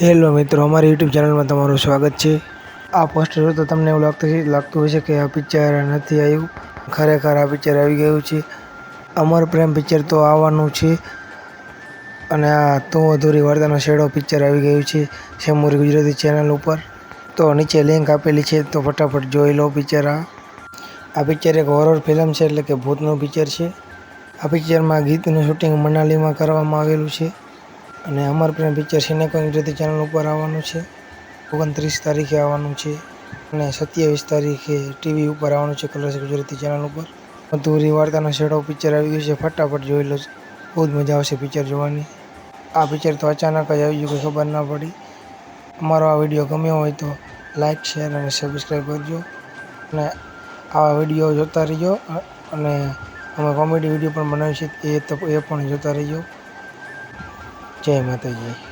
Hello મિત્રો, અમારી YouTube ચેનલમાં તમારું સ્વાગત છે. આ પોસ્ટર તો તમને એવું લાગતું લાગતું હશે કે આ પિક્ચર નથી આવ્યું. ખરેખર આ પિક્ચર આવી ગયું છે. અમર પ્રેમ પિક્ચર તો આવવાનું છે. અને આ તું અધૂરી વાર્તાનો શેડો પિક્ચર આવી ગયું છે શેમુરી ગુજરાતી ચેનલ ઉપર. તો નીચે લિંક આપેલી છે, તો ફટાફટ જોઈ લો પિક્ચર આ. આ પિક્ચર એક હોરર ફિલ્મ છે, એટલે કે ભૂતનું પિક્ચર છે. આ પિક્ચરમાં ગીતનું શૂટિંગ મનાલીમાં કરવામાં આવેલું છે. અને અમર પ્રેમ પિક્ચર સિનેકો ગુજરાતી ચેનલ ઉપર આવવાનું છે. ઓગણત્રીસ તારીખે આવવાનું છે અને સત્યાવીસ તારીખે ટીવી ઉપર આવવાનું છે કલર્સ ગુજરાતી ચેનલ ઉપર. અધૂરી વાર્તાનો શેડો પિક્ચર આવી ગયું છે. ફટાફટ જોઈ લો. બહુ જ મજા આવશે પિક્ચર જોવાની. આ પિક્ચર તો અચાનક જ આવી ગયું કોઈ ખબર ના પડી. અમારો આ વીડિયો ગમ્યો હોય તો લાઇક શેર અને સબસ્ક્રાઈબ કરજો. અને આવા વીડિયો જોતા રહીજો. અને અમે કોમેડી વીડિયો પણ બનાવીએ છીએ એ તો એ પણ જોતા રહીજો. જય માતાજી.